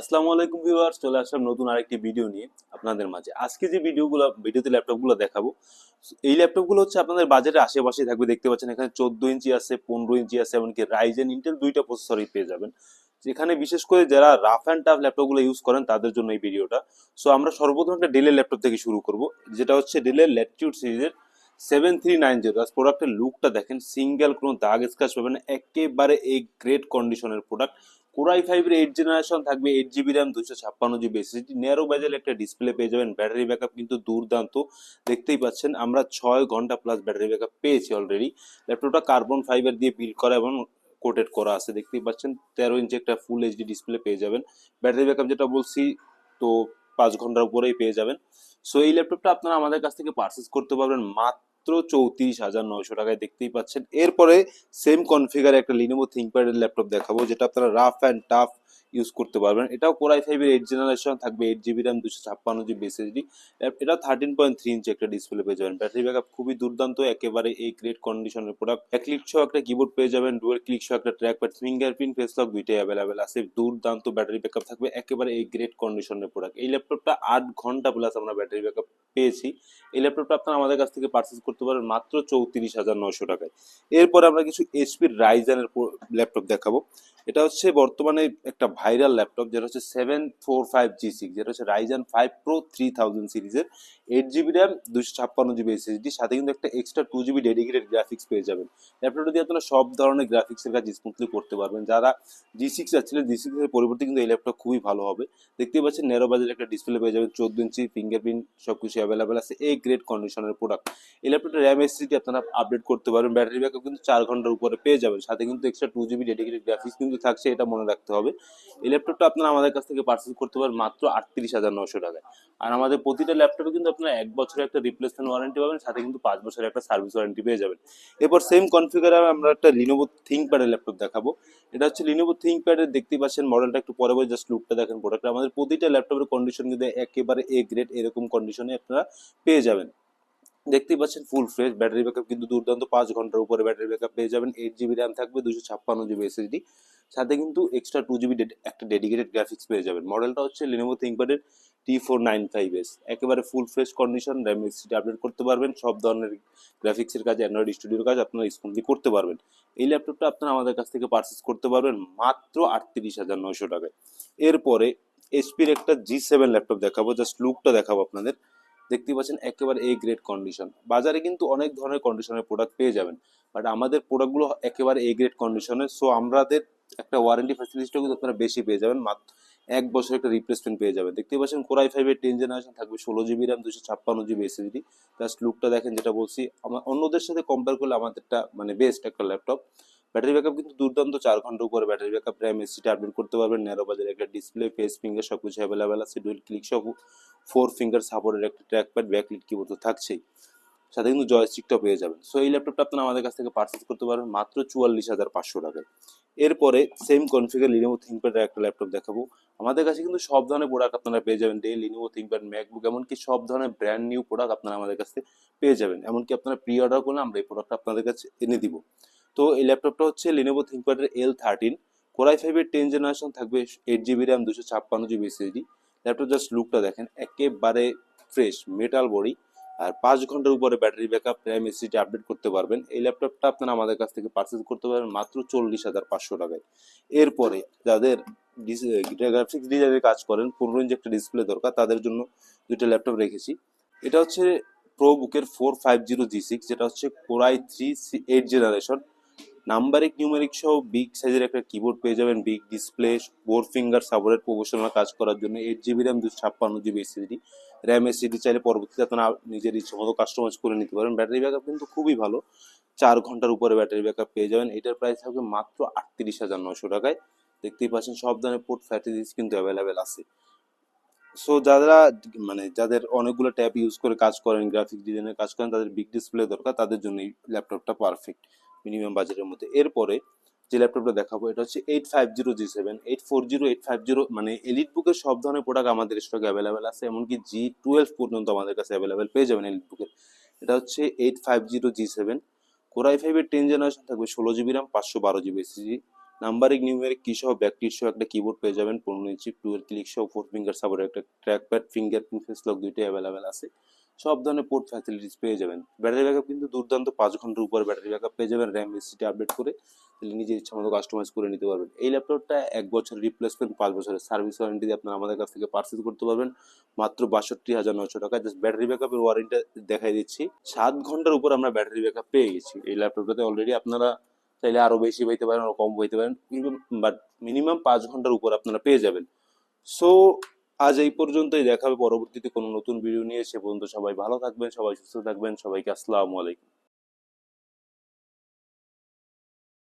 আসসালামু আলাইকুম ভিউয়ার্স, চলে আসলাম নতুন আরেকটি ভিডিও নিয়ে আপনাদের মাঝে। আজকে যে ভিডিওগুলো, ভিডিওতে ল্যাপটপগুলো দেখাবো, এই ল্যাপটপগুলো হচ্ছে আপনাদের বাজেটের আশেপাশে থাকবে, দেখতে পাচ্ছেন এখানে চোদ্দ ইঞ্চি আছে, পনেরো ইঞ্চি আছে, এমনকি রাইজেন ইন্টেল দুইটা প্রসেসরই পেয়ে যাবেন। যেখানে বিশেষ করে যারা রাফ অ্যান্ড টাফ ল্যাপটপগুলো ইউজ করেন, তাদের জন্য এই ভিডিওটা। সো আমরা সর্বপ্রথম একটা ডেলের ল্যাপটপ থেকে শুরু করব, যেটা হচ্ছে ডেলের ল্যাটিটিউড সিরিজের সেভেন থ্রি নাইন জিরো প্রোডাক্টের লুকটা দেখেন সিঙ্গেল কোনো দাগ স্ক্র্যাচ পাবেন, একেবারে এই গ্রেট কন্ডিশনের প্রোডাক্ট কোরাই ফাইভের এইট জেনারেশন থাকবে এইট জিবি র্যাম দুশো ছাপ্পান্ন জিবি এসএসডি ন্যারো ব্যাজেল একটা ডিসপ্লে পেয়ে যাবেন ব্যাটারি ব্যাকআপ কিন্তু দুর্দান্ত। দেখতেই পাচ্ছেন, আমরা ছয় ঘণ্টা প্লাস ব্যাটারি ব্যাকআপ পেয়েছি অলরেডি ল্যাপটপটা কার্বন ফাইবার দিয়ে বিল্ড করা এবং কোটেড করা আছে। দেখতেই পাচ্ছেন, তেরো ইঞ্চি একটা ফুল এইচডি ডিসপ্লে পেয়ে যাবেন। ব্যাটারি ব্যাকআপ যেটা বলছি, তো পাঁচ ঘণ্টার উপরেই পেয়ে যাবেন। সো এই ল্যাপটপটা আপনারা আমাদের কাছ থেকে পারচেস করতে পারবেন মাত্র চৌত্রিশ হাজার নয়শো টাকায় দেখতেই পাচ্ছেন। এরপরে সেম কনফিগার একটা লিনোভো থিঙ্কপ্যাডের ল্যাপটপ দেখাবো, যেটা আপনারা রাফ অ্যান্ড টাফ ইউজ করতে পারবেন। এটাও কোরাই ফাইভের এইট জেনারেশন থাকবে এইট জিবি র্যাম দুশো ছাপ্পান্ন জিবি এসএসডি এটা থার্টিন পয়েন্ট থ্রি ইঞ্চি একটা ডিসপ্লে পেয়ে যাবেন। ব্যাটারি ব্যাকআপ খুবই দুর্দান্ত, একেবারে এই গ্রেট কন্ডিশনের প্রোডাক্ট এক ক্লিক সহ একটা কিবোর্ড পেয়ে যাবেন ডুয়েল ক্লিক সহ একটা track pad fingerprint face lock দুইটাই অ্যাভেলেবেল আছে। দুর্দান্ত ব্যাটারি ব্যাকআপ থাকবে, একেবারে এই গ্রেট কন্ডিশনের প্রোডাক্ট এই ল্যাপটপটা আট ঘণ্টা প্লাস আমরা ব্যাটারি ব্যাকআপ পেয়েছি। এই ল্যাপটপটা আপনারা আমাদের কাছ থেকে পারচেস করতে পারেন মাত্র চৌত্রিশ হাজার নশো টাকায়। এরপর আমরা কিছু এইচপির রাইজানের ল্যাপটপ দেখাবো। এটা হচ্ছে বর্তমানে একটা ভাইরাল ল্যাপটপ যেটা হচ্ছে seven four five G six যেটা হচ্ছে Ryzen five pro three thousand সিরিজের এইট জিবি র্যাম দুশো ছাপ্পান্ন জিবি এসএসডি সাথে কিন্তু একটা extra two GB dedicated graphics পেয়ে যাবেন। ল্যাপটপটা দিয়ে আপনারা সব ধরনের গ্রাফিক্সের কাজ স্মুথলি করতে পারবেন। যারা জি সিক্স যাচ্ছিলেন জি সিক্সের পরিবর্তে কিন্তু এই ল্যাপটপ খুবই ভালো হবে। দেখতেই পাচ্ছেন নেরো বাজারে একটা ডিসপ্লে পেয়ে যাবেন, চোদ্দ ইঞ্চি ফিঙ্গারপ্রিন্ট সব কিছু অ্যাভেলেবেল আছে এই গ্রেট কন্ডিশনের প্রোডাক্ট এই ল্যাপটপটা র্যাম এসএসডি আপনারা আপডেট করতে পারবেন। ব্যাটারি ব্যাকআপ কিন্তু চার ঘণ্টার উপরে পেয়ে যাবেন। সাথে কিন্তু extra two GB dedicated graphics কিন্তু থাকছে, এটা মনে রাখতে হবে। এই ল্যাপটপটা আপনারা আমাদের কাছ থেকে পার্সেল করতে পারেন মাত্র আটত্রিশ হাজার নশো টাকায়। আর আমাদের প্রতিটা ল্যাপটপে কিন্তু আপনারা এক বছরের একটা রিপ্লেসমেন্ট ওয়ারেন্টি পাবেন, সাথে কিন্তু পাঁচ বছরের একটা সার্ভিস ওয়ারেন্টি পেয়ে যাবেন। এরপর সেম কনফিগারে আমরা একটা লিনোভো থিঙ্ক প্যাডের ল্যাপটপ দেখাবো। এটা হচ্ছে লিনোভো থিঙ্ক প্যাডের দেখতেই পাচ্ছেন মডেলটা একটু পরে জাস্ট লুকটা দেখেন প্রোডাক্ট আমাদের প্রতিটা ল্যাপটপের কন্ডিশন কিন্তু একেবারে এ গ্রেড এরকম কন্ডিশনে আপনারা পেয়ে যাবেন। দেখতেই পাচ্ছেন ফুল ফ্রেশ ব্যাটারি ব্যাকআপ কিন্তু দুর্দান্ত, পাঁচ ঘণ্টার উপরে ব্যাটারি ব্যাকআপ পেয়ে যাবেন। এইট জিবি র্যাম থাকবে দুশো ছাপ্পান্ন জিবি এসএসডি সাথে কিন্তু এক্সট্রা টু জিবি একটা ডেডিকেটেড গ্রাফিক্স পেয়ে যাবেন। মডেলটা হচ্ছে Lenovo থিঙ্কপ্যাডের T four nine five S একেবারে ফুল ফ্রেশ কন্ডিশন র্যাম এক্সিটি আপডেট করতে পারবেন, সব ধরনের গ্রাফিক্সের কাজ অ্যান্ড্রয়েড স্টুডিওর কাজ আপনারা স্মুথলি করতে পারবেন। এই ল্যাপটপটা আপনারা আমাদের কাছ থেকে পারচেস করতে পারবেন মাত্র আটত্রিশ হাজার নয়শো টাকায়। এরপরে এইচপির একটা জি সেভেন ল্যাপটপ দেখাবো জাস্ট লুকটা দেখাবো আপনাদের। দেখতেই পাচ্ছেন একেবারে এ গ্রেড কন্ডিশন বাজারে কিন্তু অনেক ধরনের কন্ডিশনের প্রোডাক্ট পেয়ে যাবেন। বাট আমাদের প্রোডাক্টগুলো একেবারে এ গ্রেড কন্ডিশনের সো আমাদের একটা ওয়ারেন্টি ফ্যাসিলিটিটাও কিন্তু আপনারা বেশি পেয়ে যাবেন। মাত্র এক বছর একটা রিপ্লেসমেন্ট পেয়ে যাবেন। দেখতেই পাচ্ছেন কোরাই ফাইভের টেন জেনারেশন থাকবে, ষোলো জিবি র্যাম দুশো ছাপ্পান্ন জিবি এসএসডি জাস্ট লুকটা দেখেন যেটা বলছি। আমার অন্যদের সাথে কম্পেয়ার করলে আমাদেরটা মানে বেস্ট একটা ল্যাপটপ ব্যাটারি ব্যাকআপ কিন্তু দুর্দান্ত, চার ঘণ্টার উপরে ব্যাটারি ব্যাকআপ র্যাম এসিটা আপডেট করতে পারবেন। ন্যারো বাজারে একটা ডিসপ্লে ফেস ফিঙ্গার সব কিছু অ্যাভেলেবেল আছে। ডুয়েল ক্লিক সহ ফোর ফিঙ্গার সাপোর্টের একটা ট্র্যাক প্যাড ব্যাকলিট কিবোর্ড তো থাকছেই। সাথে কিন্তু জয়স্টিকটাও পেয়ে যাবেন। সো এই ল্যাপটপটা আপনারা আমাদের কাছ থেকে পারচেস করতে পারবেন মাত্র চুয়াল্লিশ হাজার পাঁচশো টাকায়। এরপরে সেম কনফিগার লিনোভো থিঙ্কপ্যাডের একটা ল্যাপটপ দেখাবো। আমাদের কাছে কিন্তু সব ধরনের প্রোডাক্ট আপনারা পেয়ে যাবেন। ডে লিনোভো থিঙ্কপ্যাড ম্যাকবুক এমনকি সব ধরনের ব্র্যান্ড নিউ প্রোডাক্ট আপনারা আমাদের কাছে পেয়ে যাবেন। এমনকি আপনারা প্রি অর্ডার করলে আমরা এই প্রোডাক্টটা আপনাদের কাছে এনে দিব। তো, এই ল্যাপটপটা হচ্ছে লিনোভো থিঙ্কপ্যাডের এল থার্টিন কোরাই ফাইভের টেন জেনারেশন থাকবে এইট জিবি র্যাম দুশো ছাপ্পান্ন জিবি এসএসডি ল্যাপটপ জাস্ট লুকটা দেখেন, একেবারে ফ্রেশ মেটাল বডি আর পাঁচ ঘণ্টার উপরে ব্যাটারি ব্যাক আপ র্যাম এসিটি আপডেট করতে পারবেন। এই ল্যাপটপটা আপনারা আমাদের কাছ থেকে পারচেস করতে পারবেন মাত্র চল্লিশ হাজার পাঁচশো টাকায়। এরপরে যাদের গ্রাফিক্স ডিজাইনের কাজ করেন পনেরো ইঞ্চি একটা ডিসপ্লে দরকার, তাদের জন্য দুইটা ল্যাপটপ রেখেছি। এটা হচ্ছে প্রো বুকের four five zero G six যেটা হচ্ছে core i three eight generation numeric numeric সহ বিগ সাইজের একটা কিবোর্ড পেয়ে যাবেন বিগ ডিসপ্লে বোর ফিঙ্গার সাপোর্টের প্রফেশনাল কাজ করার জন্য এইট জিবি র্যাম দুশো ছাপ্পান্ন জিবি এসএসডি র্যাম এসএসডি চাইলে পরবর্তীতে আপনারা নিজের ইচ্ছে মতো কাস্টমাইজ করে নিতে পারেন। ব্যাটারি ব্যাকআপ কিন্তু খুবই ভালো। চার ঘণ্টার উপরে ব্যাটারি ব্যাকআপ পেয়ে যাবেন। এটার প্রাইস থাকবে মাত্র আটত্রিশ হাজার নশো টাকায়। দেখতেই পাচ্ছেন, সব ধরনের পোর্ট ফ্যাসিলিটিস কিন্তু অ্যাভেলেবেল আছে। সো যারা মানে যাদের অনেকগুলো ট্যাব ইউজ করে কাজ করেন গ্রাফিক ডিজাইনের কাজ করেন, তাদের বিগ ডিসপ্লে দরকার, তাদের জন্য এই ল্যাপটপটা পারফেক্ট মিনিমাম বাজেটের মধ্যে। এরপরে যে ল্যাপটপটা দেখাবো, এটা হচ্ছে eight five zero G seven, eight four zero, eight five zero মানে এলিট বুকের সব ধরনের প্রোডাক্ট আমাদের স্টকে অ্যাভেলেবেল আছে, এমনকি জি টুয়েলভ পর্যন্ত আমাদের কাছে অ্যাভেলেবেল পেয়ে যাবেন এলিট বুকের এটা হচ্ছে eight five zero G seven core i ফাইভের টেন জেনারেশন থাকবে ষোলো জিবি র্যাম পাঁচশো বারো জিবি এসএসডি নাম্বারিং নিউমেরিক কি সহ ব্যাকটির সহ একটা কিবোর্ড পেয়ে যাবেন, পনেরো ইঞ্চি টুয়েলভ ক্লিক সহ ফোর ফিঙ্গার সাপোর্ট একটা track pad fingerprint face lock দুইটাই অ্যাভেলেবেল আছে। সব ধরনের পোর্ট ফ্যাসিলিটিস পেয়ে যাবেন। ব্যাটারি ব্যাকআপ কিন্তু দুর্দান্ত, পাঁচ ঘণ্টার উপর ব্যাটারি ব্যাকআপ পেয়ে যাবেন র্যাম এসিটি আপডেট করে, তাহলে নিজের ইচ্ছা মতো কাস্টমাইজ করে নিতে পারবেন। এই ল্যাপটপটা এক বছর রিপ্লেসমেন্ট পাঁচ বছরের সার্ভিস ওয়ারেন্টি দিয়ে আপনারা আমাদের কাছ থেকে পার্সেল করতে পারবেন। মাত্র বাষট্টি হাজার নয়শো টাকা জাস্ট ব্যাটারি ব্যাকআপের ওয়ারেন্টি দেখাই দিচ্ছি। সাত ঘণ্টার উপর আমরা ব্যাটারি ব্যাকআপ পেয়ে গেছি। এই ল্যাপটপটাতে অলরেডি আপনারা চাইলে আরও বেশি পাইতে পারেন, আরও কম পাইতে পারেন বাট মিনিমাম পাঁচ ঘণ্টার উপর আপনারা পেয়ে যাবেন। সো আজ এই পর্যন্তই দেখাবে পরবর্তীতে কোনো নতুন ভিডিও নিয়ে, সে পর্যন্ত সবাই ভালো থাকবেন, সবাই সুস্থ থাকবেন, সবাইকে আসসালামু আলাইকুম।